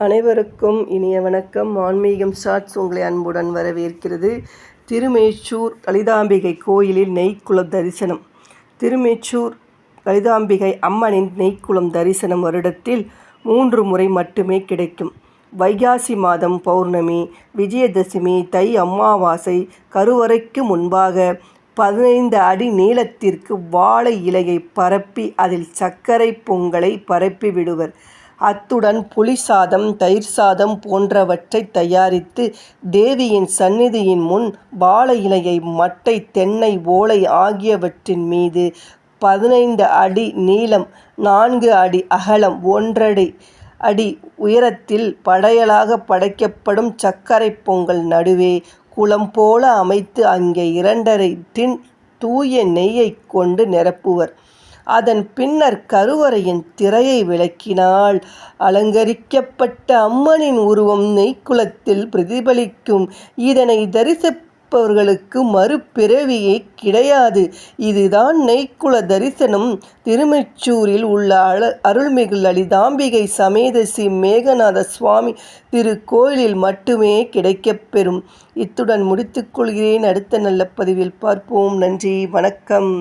அனைவருக்கும் இனிய வணக்கம். ஆன்மீகம் ஷார்ட்ஸ் உங்களை அன்புடன் வரவேற்கிறது. திருமேச்சூர் லலிதாம்பிகை கோயிலில் நெய்க்குளம் தரிசனம். திருமேச்சூர் லலிதாம்பிகை அம்மனின் நெய்க்குளம் தரிசனம் வருடத்தில் மூன்று முறை மட்டுமே கிடைக்கும். வைகாசி மாதம் பௌர்ணமி விஜயதசமி தை அமாவாசை கருவறைக்கு முன்பாக பதினைந்து அடி நீளத்திற்கு வாழை இலையை பரப்பி அதில் சர்க்கரை பொங்கலை பரப்பி விடுவர் அத்துடன் புளி சாதம் தயிர் சாதம் போன்றவற்றை தயாரித்து தேவியின் சந்நிதியின் முன் வாழை இலையை மட்டை தென்னை ஓலை ஆகியவற்றின் மீது பதினைந்து அடி நீளம் நான்கு அடி அகலம் ஒன்றடி அடி உயரத்தில் படையலாக படைக்கப்படும் சர்க்கரை பொங்கல் நடுவே குளம் போல அமைத்து அங்கே இரண்டரை டின் தூய நெய்யை கொண்டு நிரப்புவர். அதன் பின்னர் கருவறையின் திரையை விளக்கினால் அலங்கரிக்கப்பட்ட அம்மனின் உருவம் நெய்க்குளத்தில் பிரதிபலிக்கும். இதனை தரிசிப்பவர்களுக்கு மறுபிறவியே கிடையாது. இதுதான் நெய்க்குள தரிசனம். திருமெச்சூரில் உள்ள அல அருள்மிகு லலிதாம்பிகை சமேத ஸ்ரீ மேகநாத சுவாமி திருக்கோயிலில் மட்டுமே கிடைக்கப்பெறும் இத்துடன் முடித்துக்கொள்கிறேன் அடுத்த நல்ல பதிவில் பார்ப்போம். நன்றி. வணக்கம்.